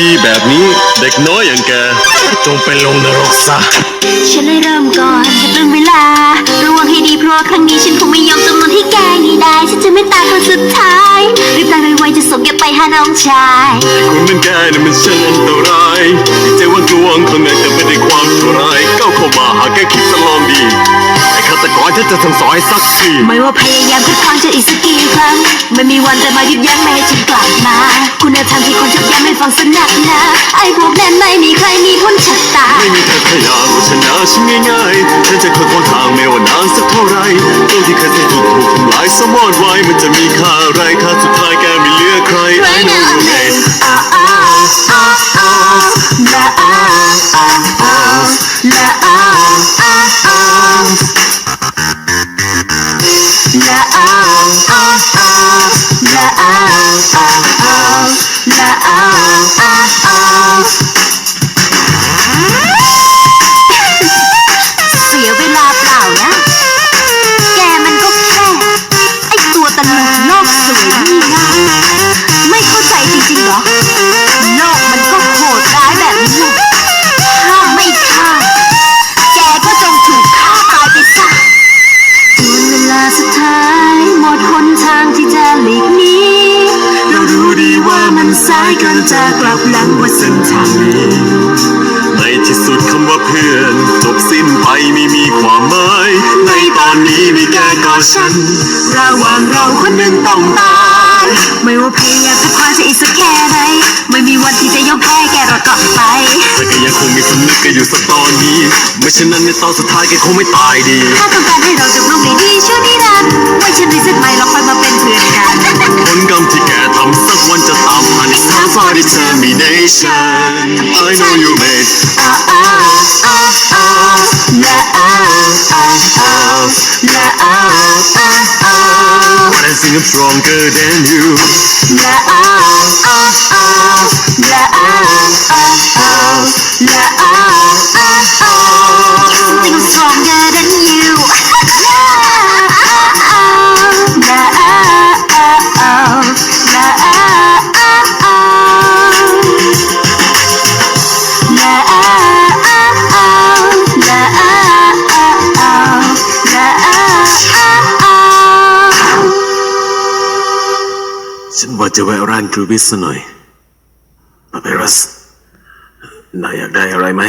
ดีๆ แบบนี้ เด็กน้อยอย่างแกจงไปลงนรกซะ ฉันเลยเริ่มก่อนจะเป็นเวลา ระวังให้ดีเพราะว่าครั้งนี้ฉันคงไม่ยอมจำนวนให้แกง่ายได้ ฉันจะไม่ตายคนสุดท้ายรีบตายไวๆจะส่งแกไปหาน้องชายคนนั้นแกน่ะมันช่างอันตรายใจว่ากลวงข้างในแต่ไม่ได้ความชั่วร้ายก้าวเข้ามาหาแกคิดจะลองดีไอ้ฆาตกร ฉันจะสั่งสอนให้สักทีไม่ว่าพยายามคัดค้านจะอีกสักกี่ครั้งไม่มีวันจะมาหยุดยั้งไม่ให้ฉันกลับมา คุณธรรมที่คนชอบย้ำให้ฟังสนักหนาไอ้พวกนั้นไม่มีใครมีพ้นชะตา ไม่มีใครพยายามเอาชนะฉันง่ายๆฉันจะค่อยๆทางไม่ว่านานสักเท่าไรโลกที่เคยสะดุดถูกทำลายสมอดไว้มันจะมีค่า La, ah, ah, ah. La, ah, ah, ลีกนี้เรารู้ดีว่ามันสายเกินจะกลับหลังว่าเส้นทางนี้ในที่สุดคำว่าเพื่อนจบสิ้นไปไม่มีความหมายในตอนนี้มีแกกับฉันระหว่างเราคนหนึ่งต้องตายไม่ว่าพยายามจะคว้าจะอีกสักแค่ไหนไม่มีวันที่จะยอมแพ้แกเรากลับไปแต่ก็ยังคงมีสำนึกกันอยู่สักตอนนี้ ไม่เช่นนั้นในตอนสุดท้ายแกคงไม่ตายดี ถ้าต้องการให้เราจบลงได้ดีช่วยนิรันดร์ไว้ฉันรีเซ็ตใหม่เราค่อยมาเป็น determination I know you made อ่าอ่าอ่าอ่าละอ่าอ่าอ่าละอ่าอ่าอ่า But I think I'm stronger than you ละอ่าอ่าอ่าละ ว่าจะแวะร้านครูวิสหน่อยปาเปรัสนายอยากได้อะไรไหม